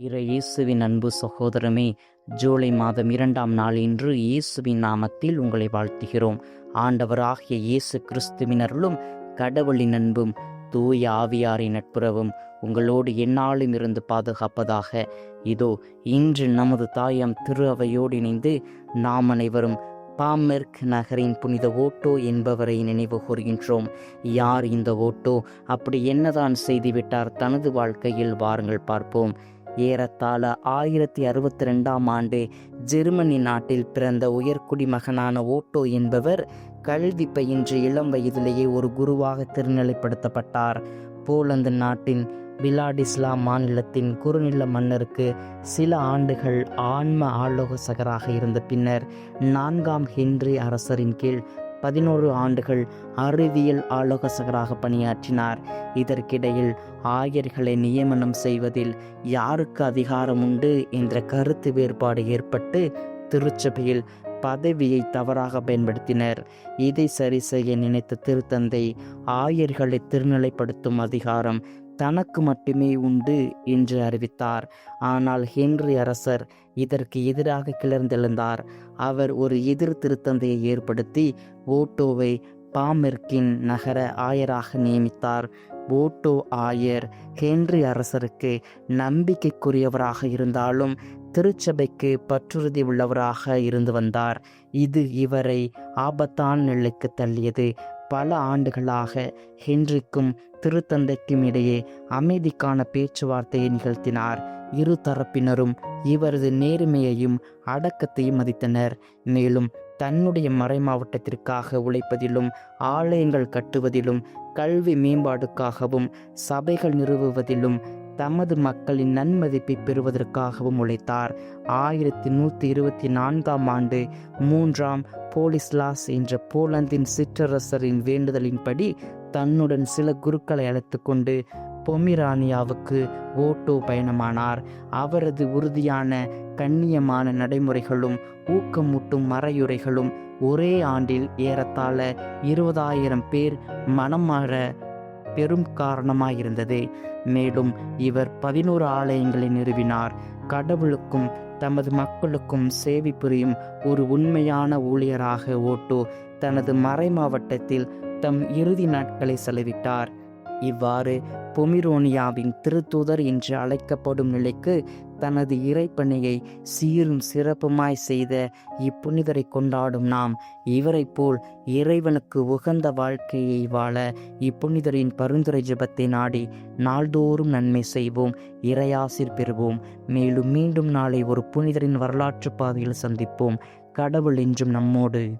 இறை இயேசுவின் அன்பு சகோதரமே ஜூலை மாதம் இரண்டாம் நாள் இன்று இயேசுவின் நாமத்தில் உங்களை வாழ்த்துகிறோம். ஆண்டவராகிய இயேசு கிறிஸ்துவின் கடவுளின் அன்பும் தூய ஆவியாரின் நட்புறவும் உங்களோடு எந்நாளும் இருந்து பாதுகாப்பதாக. இதோ இன்று நமது தாயம் திரு அவையோடு இணைந்து நாம் அனைவரும் பாமெர்க் நகரின் புனித ஓட்டோ என்பவரை நினைவு கூறுகின்றோம் யார் இந்த ஓட்டோ? அப்படி என்னதான் செய்துவிட்டார்? தனது வாழ்க்கையில் வாருங்கள் பார்ப்போம். ஏறத்தாழ ஆயிரத்தி அறுபத்தி ரெண்டாம் ஆண்டு ஜெர்மனி நாட்டில் பிறந்த உயர்குடி மகனான ஓட்டோ என்பவர் கல்வி பயின்று இளம் வயதிலேயே ஒரு குருவாக திருநிலைப்படுத்தப்பட்டார். போலந்து நாட்டின் விலாடிஸ்லாம் மாநிலத்தின் குறுநில மன்னருக்கு சில ஆண்டுகள் ஆன்ம ஆலோசகராக இருந்த பின்னர் நான்காம் ஹென்றி அரசரின் கீழ் பதினோரு ஆண்டுகள் அறிவியல் ஆலோசகராக பணியாற்றினார். இதற்கிடையில் ஆயர்களை நியமனம் செய்வதில் யாருக்கு அதிகாரம் உண்டு என்ற கருத்து வேறுபாடு ஏற்பட்டு திருச்சபையில் பதவியை தவறாக பயன்படுத்தினர். இதை சரி செய்ய நினைத்த திருத்தந்தை ஆயர்களை திருநிலைப்படுத்தும் அதிகாரம் தனக்கு மட்டுமே உண்டு என்று அறிவித்தார். ஆனால் ஹென்றி அரசர் இதற்கு எதிராக கிளர்ந்தெழுந்தார். அவர் ஒரு எதிர் திருத்தந்தையை ஏற்படுத்தி ஓட்டோவை பாமெர்கின் நகர ஆயராக நியமித்தார். ஓட்டோ ஆயர் ஹென்றி அரசருக்கு நம்பிக்கைக்குரியவராக இருந்தாலும் திருச்சபைக்கு பற்றுறுதி உள்ளவராக இருந்து வந்தார். இது இவரை ஆபத்தான நிலைக்கு தள்ளியது. பல ஆண்டுகளாக ஹென்றிக்கும் திருத்தந்தைக்கும் இடையே அமைதிக்கான பேச்சுவார்த்தையை நிகழ்த்தினார். இரு தரப்பினரும் இவரது நேர்மையையும் அடக்கத்தையும் மதித்தனர். மேலும் தன்னுடைய மறைமாவட்டத்திற்காக உழைப்பதிலும் ஆலயங்கள் கட்டுவதிலும் கல்வி மேம்பாடுக்காகவும் சபைகள் நிறுவுவதிலும் தமது மக்களின் நன்மதிப்பை பெறுவதற்காகவும் உழைத்தார். ஆயிரத்தி நூற்றி இருபத்தி நான்காம் ஆண்டு மூன்றாம் போலிஸ்லாஸ் என்ற போலந்தின் சிற்றரசரின் வேண்டுதலின்படி தன்னுடன் சில குருக்களை அழைத்து கொண்டு பொமிரானியாவுக்கு ஓட்டோ பயணமானார். அவரது உறுதியான கண்ணியமான நடைமுறைகளும் ஊக்கமூட்டும் மறையுரைகளும் ஒரே ஆண்டில் ஏறத்தாழ இருபதாயிரம் பேர் மனமாற பெரும் காரணமாக இருந்தது மேலும் இவர் பதினோரு ஆலயங்களை நிறுவினார். கடவுளுக்கும் தமது மக்களுக்கும் சேவை புரியும் ஒரு உண்மையான ஊழியராக ஓட்டோ தனது மறை மாவட்டத்தில் தம் இறுதி நாட்களை செலவிட்டார். இவ்வாறு பொமிரோனியாவின் திருத்தூதர் என்று அழைக்கப்படும் நிலைக்கு தனது இறைப்பணியை சீரும் சிறப்புமாய் செய்த இப்புனிதரை கொண்டாடும் நாம். இவரைப் போல் இறைவனுக்கு உகந்த வாழ்க்கையை வாழ இப்புனிதரின் பரிந்துரை ஜெபத்தை நாடி நாள்தோறும் நன்மை செய்வோம் இறையாசிர் பெறுவோம். மேலும் மீண்டும் நாளை ஒரு புனிதரின் வரலாற்று பாதையில் சந்திப்போம். கடவுள் என்றும் நம்மோடு.